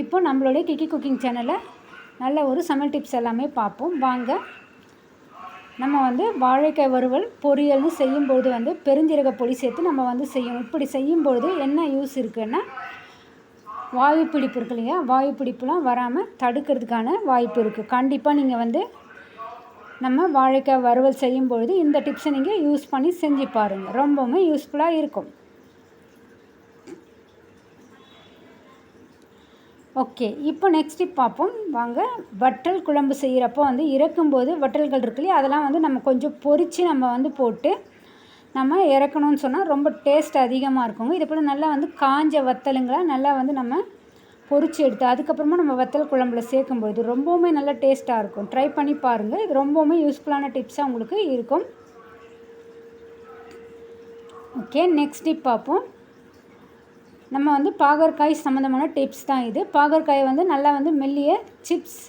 இப்போ நம்மளுடைய கிக்கி குக்கிங் சேனலில் நல்ல ஒரு சமையல் டிப்ஸ் எல்லாமே பார்ப்போம். வாங்க. நம்ம வந்து வாழைக்காய் வறுவல் பொரியல்னு செய்யும்பொழுது வந்து பெருஞ்சீரக பொடி சேர்த்து நம்ம வந்து செய்யணும். இப்படி செய்யும்பொழுது என்ன யூஸ் இருக்குன்னா வாயு பிடிப்பு இருக்கு இல்லையா? வாயு பிடிப்புலாம் வராமல் தடுக்கிறதுக்கான வாய்ப்பு இருக்குது கண்டிப்பாக நீங்கள் வந்து நம்ம வாழைக்காய் வறுவல் செய்யும்பொழுது இந்த டிப்ஸை நீங்கள் யூஸ் பண்ணி செஞ்சு பாருங்கள் ரொம்பவுமே யூஸ்ஃபுல்லாக இருக்கும். ஓகே இப்போ நெக்ஸ்ட் டிப் பார்ப்போம். வாங்க வற்றல் குழம்பு செய்கிறப்போ வந்து இறக்கும்போது வற்றல்கள் இருக்கு இல்லையா? அதெல்லாம் வந்து நம்ம கொஞ்சம் பொரித்து நம்ம வந்து போட்டு நம்ம இறக்கணும்னு சொன்னால் ரொம்ப டேஸ்ட் அதிகமாக இருக்குங்க. இது போல் நல்லா வந்து காஞ்ச வத்தலுங்களை நல்லா வந்து நம்ம பொறிச்சு எடுத்து அதுக்கப்புறமா நம்ம வத்தல் குழம்புல சேர்க்கும்பொழுது ரொம்பவுமே நல்ல டேஸ்ட்டாக இருக்கும். ட்ரை பண்ணி பாருங்கள் இது ரொம்பவுமே யூஸ்ஃபுல்லான டிப்ஸாக உங்களுக்கு இருக்கும். ஓகே நெக்ஸ்ட் டிப் பார்ப்போம். நம்ம வந்து பாகற்காய் சம்மந்தமான டிப்ஸ் தான் இது. பாகற்காயை வந்து நல்லா வந்து மெல்லிய சிப்ஸ்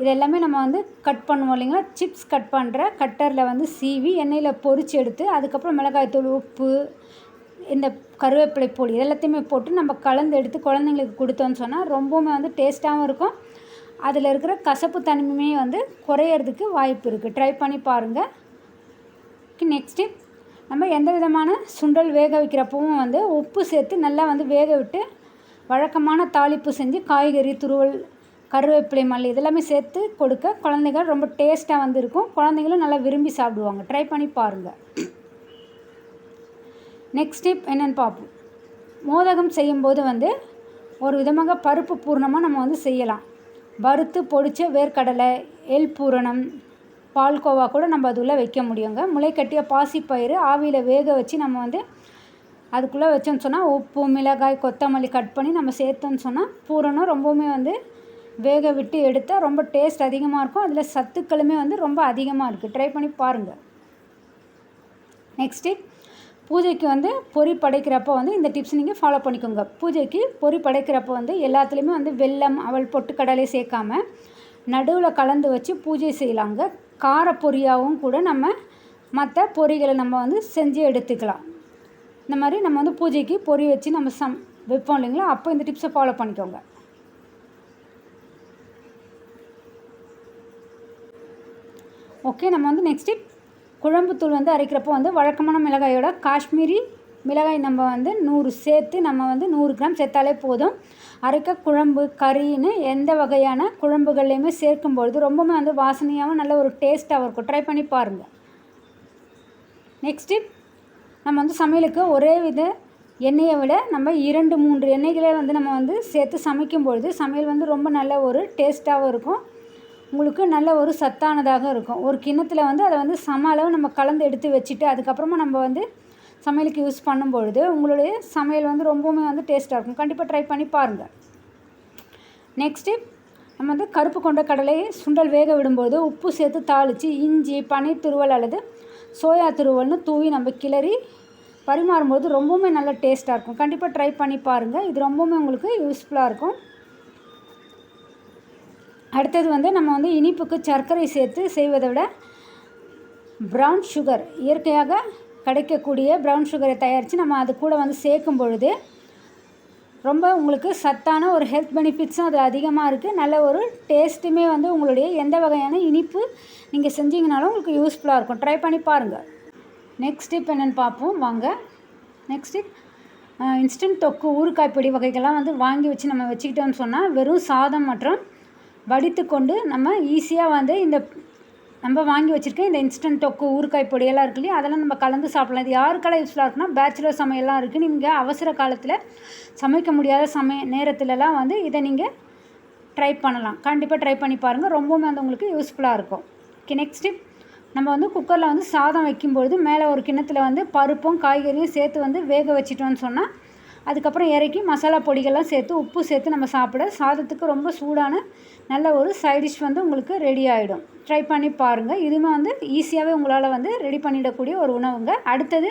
இது எல்லாமே நம்ம வந்து கட் பண்ணுவோம் இல்லைங்களா? சிப்ஸ் கட் பண்ணுற கட்டரில் வந்து சீவி எண்ணெயில் பொறிச்சு எடுத்து அதுக்கப்புறம் மிளகாய்த்தூள் உப்பு இந்த கருவேப்பிலை பொடி எல்லாத்தையுமே போட்டு நம்ம கலந்து எடுத்து குழந்தைங்களுக்கு கொடுத்தோன்னு சொன்னால் ரொம்பவுமே வந்து டேஸ்ட்டாகவும் இருக்கும். அதில் இருக்கிற கசப்பு தன்மையுமே வந்து குறையிறதுக்கு வாய்ப்பு இருக்குது ட்ரை பண்ணி பாருங்கள் நெக்ஸ்ட்டு நம்ம எந்த விதமான சுண்டல் வேக வைக்கிறப்பவும் வந்து உப்பு சேர்த்து நல்லா வந்து வேக விட்டு வழக்கமான தாளிப்பு செஞ்சு காய்கறி துருவல் கருவேப்பிலை மல்லி இதெல்லாமே சேர்த்து கொடுக்க குழந்தைகள் ரொம்ப டேஸ்ட்டாக வந்து இருக்கும். குழந்தைங்களும் நல்லா விரும்பி சாப்பிடுவாங்க. ட்ரை பண்ணி பாருங்கள் நெக்ஸ்ட் டிப் என்னென்னு பார்ப்போம். மோதகம் செய்யும்போது வந்து ஒரு விதமாக பருப்பு பூர்ணமாக நம்ம வந்து செய்யலாம். வறுத்து பொடிச்ச வேர்க்கடலை எல் பூரணம் பால்கோவா கூட நம்ம அதுள்ளே வைக்க முடியுங்க. முளைக்கட்டிய பாசிப்பயிறு ஆவியில் வேக வச்சு நம்ம வந்து அதுக்குள்ளே வச்சோம்னு சொன்னால் உப்பு மிளகாய் கொத்தமல்லி கட் பண்ணி நம்ம சேர்த்தோன்னு சொன்னால் பூரணம் ரொம்பவுமே வந்து வேக விட்டு எடுத்தால் ரொம்ப டேஸ்ட் அதிகமாக இருக்கும். அதில் சத்துக்களுமே வந்து ரொம்ப அதிகமாக இருக்குது ட்ரை பண்ணி பாருங்கள் நெக்ஸ்ட்டு பூஜைக்கு வந்து பொறி படைக்கிறப்போ வந்து இந்த டிப்ஸ் நீங்கள் ஃபாலோ பண்ணிக்கோங்க. பூஜைக்கு பொறி படைக்கிறப்போ வந்து எல்லாத்துலேயுமே வந்து வெல்லம் அவள் பொட்டுக்கடலை சேர்க்காம நடுவில் கலந்து வச்சு பூஜை செய்யலாங்க. கார பொரியாகவும் கூட நம்ம மற்ற பொரிகளை நம்ம வந்து செஞ்சு எடுத்துக்கலாம். இந்த மாதிரி நம்ம வந்து பூஜைக்கு பொரி வச்சு நம்ம சம் வைப்போம் இல்லைங்களா? அப்போ இந்த டிப்ஸை ஃபாலோ பண்ணிக்கோங்க. ஓகே நம்ம வந்து நெக்ஸ்ட்டு குழம்புத்தூள் வந்து அரைக்கிறப்போ வந்து வழக்கமான மிளகாயோட காஷ்மீரி மிளகாய் நம்ம வந்து நூறு சேர்த்து நம்ம வந்து நூறு கிராம் சேர்த்தாலே போதும். அரைக்க குழம்பு கறின்னு எந்த வகையான குழம்புகள்லையுமே சேர்க்கும் பொழுது ரொம்பவுமே வந்து வாசனையாகவும் நல்ல ஒரு டேஸ்ட்டாகவும் இருக்கும். ட்ரை பண்ணி பாருங்கள் நெக்ஸ்ட்டு நம்ம வந்து சமையலுக்கு ஒரே வித எண்ணெயை விட நம்ம இரண்டு மூன்று எண்ணெய்களை வந்து நம்ம வந்து சேர்த்து சமைக்கும் பொழுது சமையல் வந்து ரொம்ப நல்ல ஒரு டேஸ்ட்டாகவும் இருக்கும். உங்களுக்கு நல்ல ஒரு சத்தானதாக இருக்கும். ஒரு கிண்ணத்தில் வந்து அதை வந்து சம அளவு நம்ம கலந்து எடுத்து வச்சுட்டு அதுக்கப்புறமா நம்ம வந்து சமையலுக்கு யூஸ் பண்ணும்பொழுது உங்களுடைய சமையல் வந்து ரொம்பவுமே வந்து டேஸ்ட்டாக இருக்கும். கண்டிப்பாக ட்ரை பண்ணி பாருங்கள் நெக்ஸ்ட்டு நம்ம வந்து கருப்பு கொண்ட கடலையை சுண்டல் வேக விடும்போது உப்பு சேர்த்து தாளித்து இஞ்சி பன்னீர் துருவல் அல்லது சோயா துருவல்னு தூவி நம்ம கிளறி பரிமாறும்போது ரொம்பவுமே நல்ல டேஸ்ட்டாக இருக்கும். கண்டிப்பாக ட்ரை பண்ணி பாருங்கள் இது ரொம்பவுமே உங்களுக்கு யூஸ்ஃபுல்லாக இருக்கும். அடுத்தது வந்து நம்ம வந்து இனிப்புக்கு சர்க்கரை சேர்த்து செய்வதை விட ப்ரவுன் சுகர் இயற்கையாக கிடைக்கக்கூடிய ப்ரௌன் சுகரை தயாரித்து நம்ம அது கூட வந்து சேர்க்கும் பொழுது ரொம்ப உங்களுக்கு சத்தான ஒரு ஹெல்த் பெனிஃபிட்ஸும் அது அதிகமாக இருக்குது நல்ல ஒரு டேஸ்ட்டுமே வந்து உங்களுடைய எந்த வகையான இனிப்பு நீங்கள் செஞ்சீங்கனாலும் உங்களுக்கு யூஸ்ஃபுல்லாக இருக்கும். ட்ரை பண்ணி பாருங்கள் நெக்ஸ்ட் டிப் என்னென்னு பார்ப்போம். வாங்க. நெக்ஸ்ட் டிப் இன்ஸ்டன்ட் தொக்கு ஊறுகாய் பொடி வகைகள்லாம் வந்து வாங்கி வச்சு நம்ம வச்சுக்கிட்டோம்னு சொன்னால் வெறும் சாதம் மற்றும் வடித்து கொண்டு நம்ம ஈஸியாக வந்து இந்த நம்ம வாங்கி வச்சுருக்க இந்த இன்ஸ்டன்ட் தொக்கு ஊறுகாய் பொடியெல்லாம் இருக்கு இல்லையா? அதெல்லாம் நம்ம கலந்து சாப்பிடலாம். இது யாருக்கெல்லாம் யூஸ்ஃபுல்லாக இருக்குன்னா பேச்சுலர் சமையல்லாம் இருக்குது நீங்கள் அவசர காலத்தில் சமைக்க முடியாத சமய நேரத்துலலாம் வந்து இதை நீங்கள் ட்ரை பண்ணலாம். கண்டிப்பாக ட்ரை பண்ணி பாருங்கள் ரொம்பவுமே வந்து உங்களுக்கு யூஸ்ஃபுல்லாக இருக்கும். ஓகே நெக்ஸ்ட்டு நம்ம வந்து குக்கரில் வந்து சாதம் வைக்கும்பொழுது மேலே ஒரு கிண்ணத்தில் வந்து பருப்பும் காய்கறியும் சேர்த்து வந்து வேக வச்சிட்டோன்னு சொன்னால் அதுக்கப்புறம் இறக்கி மசாலா பொடிகள்லாம் சேர்த்து உப்பு சேர்த்து நம்ம சாப்பிட சாதத்துக்கு ரொம்ப சூடான நல்ல ஒரு சைட் டிஷ் வந்து உங்களுக்கு ரெடி ஆகிடும் ட்ரை பண்ணி பாருங்கள் இதுவுமே வந்து ஈஸியாகவே உங்களால் வந்து ரெடி பண்ணிடக்கூடிய ஒரு உணவுங்க. அடுத்தது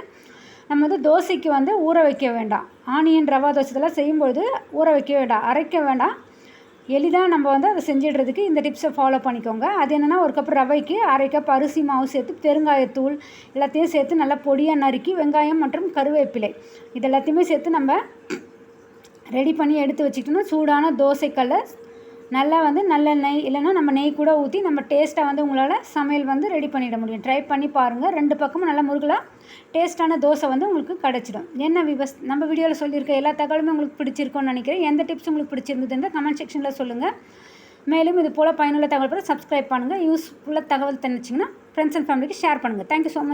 நம்ம வந்து தோசைக்கு வந்து ஊற வைக்க வேண்டாம். ஆனியன் ரவா தோசை இதெல்லாம் செய்யும்பொழுது ஊற வைக்க வேண்டாம். அரைக்க வேண்டாம். எளிதாக நம்ம வந்து அதை செஞ்சிடுறதுக்கு இந்த டிப்ஸை ஃபாலோ பண்ணிக்கோங்க. அது என்னென்னா ஒரு கப் ரவைக்கு அரை கப் அரிசி மாவு சேர்த்து பெருங்காயத்தூள் எல்லாத்தையும் சேர்த்து நல்லா பொடியாக நறுக்கி வெங்காயம் மற்றும் கருவேப்பிலை இது எல்லாத்தையுமே சேர்த்து நம்ம ரெடி பண்ணி எடுத்து வச்சுக்கிட்டோம்னா சூடான தோசைக்கல்லை நல்லா வந்து நல்ல நெய் இல்லைன்னா நம்ம நெய் கூட ஊற்றி நம்ம டேஸ்ட்டாக வந்து உங்களால் சமையல் வந்து ரெடி பண்ணிட முடியும். ட்ரை பண்ணி பாருங்கள் ரெண்டு பக்கமும் நல்லா முருகலாக டேஸ்ட்டான தோசை வந்து உங்களுக்கு கிடச்சிடும். என்ன விவஸ் நம்ம வீடியோவில் சொல்லியிருக்க எல்லா தகவலுமே உங்களுக்கு பிடிச்சிருக்கும்னு நினைக்கிறேன். எந்த டிப்ஸ் உங்களுக்கு பிடிச்சிருந்ததுன்னு கமெண்ட் செக்ஷனில் சொல்லுங்கள் மேலும் இது போல் பயனுள்ள தகவல் பெற சப்ஸ்கிரைப் பண்ணுங்கள் யூஸ்ஃபுல்லாக தகவல் தெரிஞ்சிங்கன்னா ஃப்ரெண்ட்ஸ் அண்ட் ஃபேமிலிக்கு ஷேர் பண்ணுங்கள் தேங்க்யூ ஸோ மச்